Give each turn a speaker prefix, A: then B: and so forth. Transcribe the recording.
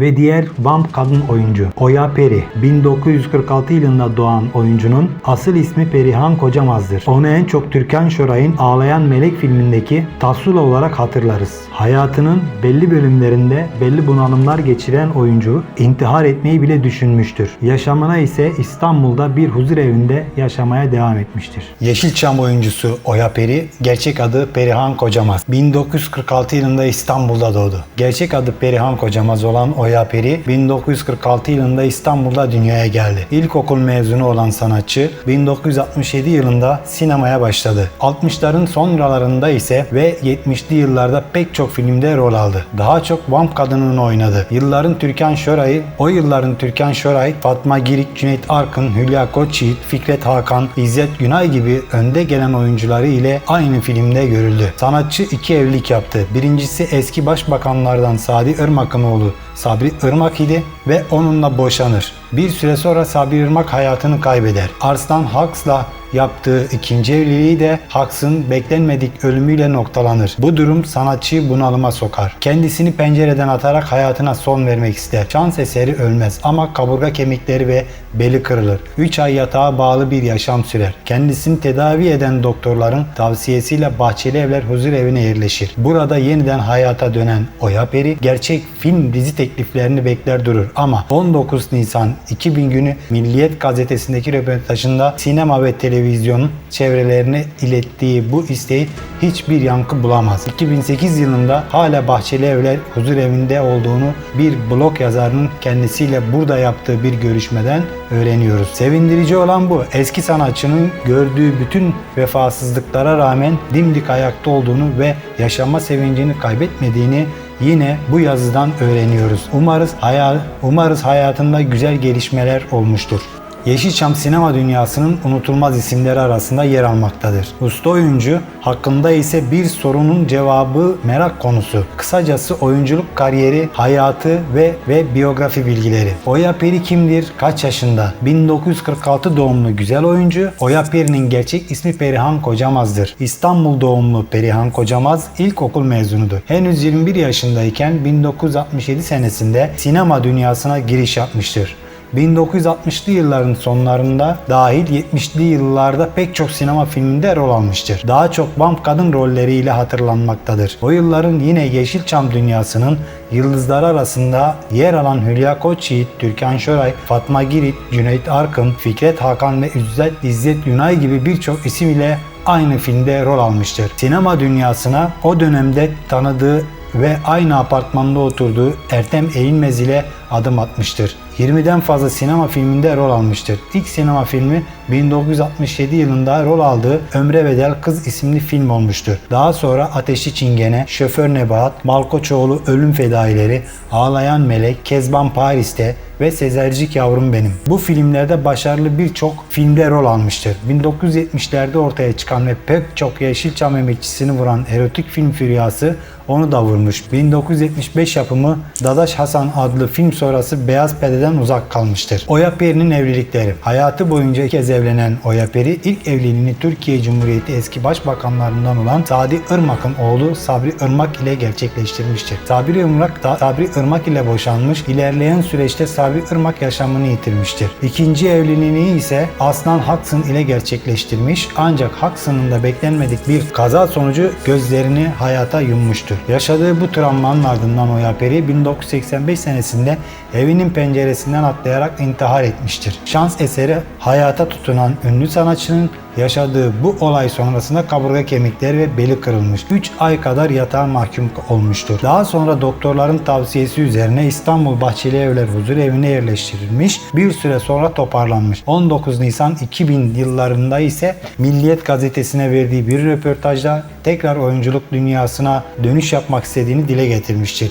A: ve diğer vamp kadın oyuncu Oya Peri. 1946 yılında doğan oyuncunun asıl ismi Perihan Kocamaz'dır. Onu en çok Türkan Şoray'ın Ağlayan Melek filmindeki Tassula olarak hatırlarız. Hayatının belli bölümlerinde belli bunalımlar geçiren oyuncu intihar etmeyi bile düşünmüştür. Yaşamına ise İstanbul'da bir huzur evinde yaşamaya devam etmiştir. Yeşilçam oyuncusu Oya Peri, gerçek adı Perihan Kocamaz. 1946 yılında İstanbul'da doğdu. Gerçek adı Perihan Kocamaz olan Oya Peri, 1946 yılında İstanbul'da dünyaya geldi. İlkokul mezunu olan sanatçı, 1967 yılında sinemaya başladı. 60'ların sonralarında ise ve 70'li yıllarda pek çok filmde rol aldı. Daha çok vamp kadınını oynadı. Yılların Türkan Şoray'ı, o yılların Türkan Şoray, Fatma Girik, Cüneyt Arkın, Hülya Koçyiğit, Fikret Hakan, İzzet Günay gibi önde gelen oyuncuları ile aynı filmde görüldü. Sanatçı iki evlilik yaptı. Birincisi eski başbakanlardan Sadi Irmak'ın oğlu Sabri Irmak idi ve onunla boşanır. Bir süre sonra Sabri Irmak hayatını kaybeder. Arslan Haks'la yaptığı ikinci evliliği de Haks'ın beklenmedik ölümüyle noktalanır. Bu durum sanatçıyı bunalıma sokar. Kendisini pencereden atarak hayatına son vermek ister. Şans eseri ölmez ama kaburga kemikleri ve beli kırılır. 3 ay yatağa bağlı bir yaşam sürer. Kendisini tedavi eden doktorların tavsiyesiyle Bahçeli Evler Huzur Evi'ne yerleşir. Burada yeniden hayata dönen Oya Peri gerçek film dizi tekliflerini bekler durur ama 19 Nisan 2000 günü Milliyet gazetesindeki röportajında sinema ve televizyonun çevrelerine ilettiği bu isteği hiçbir yankı bulamaz. 2008 yılında hala Bahçeli Evler Huzur Evi'nde olduğunu bir blog yazarının kendisiyle burada yaptığı bir görüşmeden öğreniyoruz. Sevindirici olan bu. Eski sanatçının gördüğü bütün vefasızlıklara rağmen dimdik ayakta olduğunu ve yaşama sevincini kaybetmediğini yine bu yazıdan öğreniyoruz. Umarız hayal, umarız hayatında güzel gelişmeler olmuştur. Yeşilçam sinema dünyasının unutulmaz isimleri arasında yer almaktadır. Usta oyuncu hakkında ise bir sorunun cevabı merak konusu. Kısacası oyunculuk kariyeri, hayatı ve ve biyografi bilgileri. Oya Peri kimdir? Kaç yaşında? 1946 doğumlu güzel oyuncu. Oya Peri'nin gerçek ismi Perihan Kocamaz'dır. İstanbul doğumlu Perihan Kocamaz ilkokul mezunudur. Henüz 21 yaşındayken 1967 senesinde sinema dünyasına giriş yapmıştır. 1960'lı yılların sonlarında dahil 70'li yıllarda pek çok sinema filminde rol almıştır. Daha çok vamp kadın rolleriyle hatırlanmaktadır. O yılların yine Yeşilçam dünyasının yıldızları arasında yer alan Hülya Koçyiğit, Türkan Şoray, Fatma Girit, Cüneyt Arkın, Fikret Hakan ve İzzet, İzzet Günay gibi birçok isim ile aynı filmde rol almıştır. Sinema dünyasına o dönemde tanıdığı ve aynı apartmanda oturduğu Ertem Eğilmez ile adım atmıştır. 20'den fazla sinema filminde rol almıştır. İlk sinema filmi 1967 yılında rol aldığı Ömre Bedel Kız isimli film olmuştur. Daha sonra Ateşli Çingene, Şoför Nebahat, Malkoçoğlu Ölüm Fedaileri, Ağlayan Melek, Kezban Paris'te ve Sezercik Yavrum Benim. Bu filmlerde başarılı birçok filmde rol almıştır. 1970'lerde ortaya çıkan ve pek çok Yeşilçam emekçisini vuran erotik film füryası onu da vurmuş. 1975 yapımı Dadaş Hasan adlı film sonrası Beyaz Perde'den uzak kalmıştır. Oya Peri'nin evlilikleri. Hayatı boyunca iki kez evlenen Oya Peri ilk evliliğini Türkiye Cumhuriyeti eski başbakanlarından olan Sadi Irmak'ın oğlu Sabri Irmak ile gerçekleştirmiştir. Sabri Irmak da Sabri Irmak ile boşanmış. İlerleyen süreçte Sabri Irmak yaşamını yitirmiştir. İkinci evliliğini ise Aslan Haksın ile gerçekleştirmiş. Ancak Haksın'ın da beklenmedik bir kaza sonucu gözlerini hayata yummuştur. Yaşadığı bu travmanın ardından Oya Peri 1985 senesinde evinin penceresinden atlayarak intihar etmiştir. Şans eseri hayata tutunan ünlü sanatçının yaşadığı bu olay sonrasında kaburga kemikleri ve beli kırılmış. 3 ay kadar yatağa mahkum olmuştur. Daha sonra doktorların tavsiyesi üzerine İstanbul Bahçeli Evler Huzur Evi'ne yerleştirilmiş. Bir süre sonra toparlanmış. 19 Nisan 2000 yıllarında ise Milliyet gazetesine verdiği bir röportajda tekrar oyunculuk dünyasına dönüş yapmak istediğini dile getirmiştir.